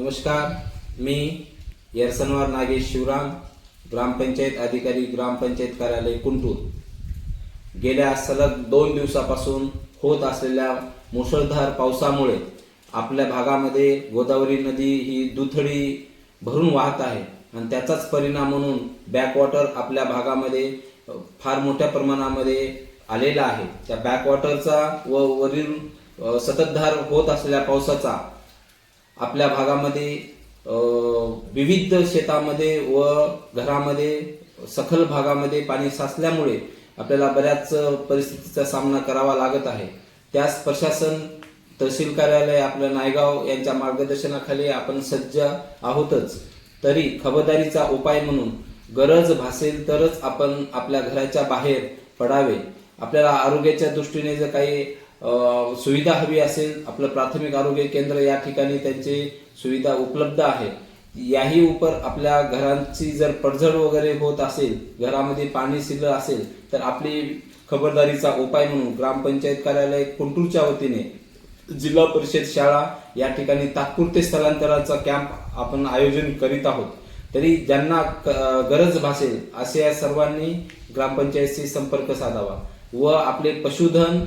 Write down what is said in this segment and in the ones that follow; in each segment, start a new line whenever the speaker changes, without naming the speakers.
नमस्कार मी येरसनवार नागेश शिवराम ग्रामपंचायत अधिकारी ग्रामपंचायत कार्यालय कुंटूर. गेल्या सलग दोन दिवसापासून होत असलेल्या मुसळधार पावसामुळे आपल्या भागामध्ये गोदावरी नदी ही दुथडी भरून वाहत आहे आणि त्याचाच परिणाम म्हणून बॅकवॉटर आपल्या भागामध्ये फार मोठ्या प्रमाणामध्ये आलेला आहे. त्या बॅकवॉटरचा व वरील सततधार होत असलेल्या पावसाचा आपल्या भागामध्ये विविध शेतामध्ये व घरामध्ये सखल भागामध्ये पाणी साचल्यामुळे आपल्याला बऱ्याच परिस्थितीचा सामना करावा लागत आहे. त्यास प्रशासन तहसील कार्यालय आपलं नायगाव यांच्या मार्गदर्शनाखाली आपण सज्ज आहोतच. तरी खबरदारीचा उपाय म्हणून गरज भासेल तरच आपण आपल्या घराच्या बाहेर पडावे. आपल्याला आरोग्याच्या दृष्टीने जर काही सुविधा हवी असेल आपलं प्राथमिक आरोग्य केंद्र या ठिकाणी त्यांची सुविधा उपलब्ध आहे. याही उपर आपल्या घरांची जर पडझड वगैरे होत असेल घरामध्ये पाणी शिरलं असेल तर आपली खबरदारीचा उपाय म्हणून ग्रामपंचायत कार्यालय कुंटूरच्या वतीने जिल्हा परिषद शाळा या ठिकाणी तात्पुरते स्थलांतराचा कॅम्प आपण आयोजन करीत आहोत. तरी ज्यांना क- गरज भासेल असे या सर्वांनी ग्रामपंचायतशी संपर्क साधावा व आपले पशुधन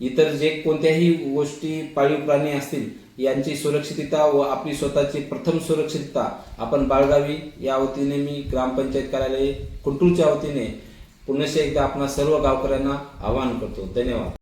इतर जे कोणत्याही गोष्टी पाळीव प्राणी असतील यांची सुरक्षितता व आपली स्वतःची प्रथम सुरक्षितता आपण बाळगावी. या वतीने मी ग्रामपंचायत कार्यालय कुंटूरच्या वतीने पुनश्च एकदा आपणा सर्व गावकऱ्यांना आवाहन करतो. धन्यवाद.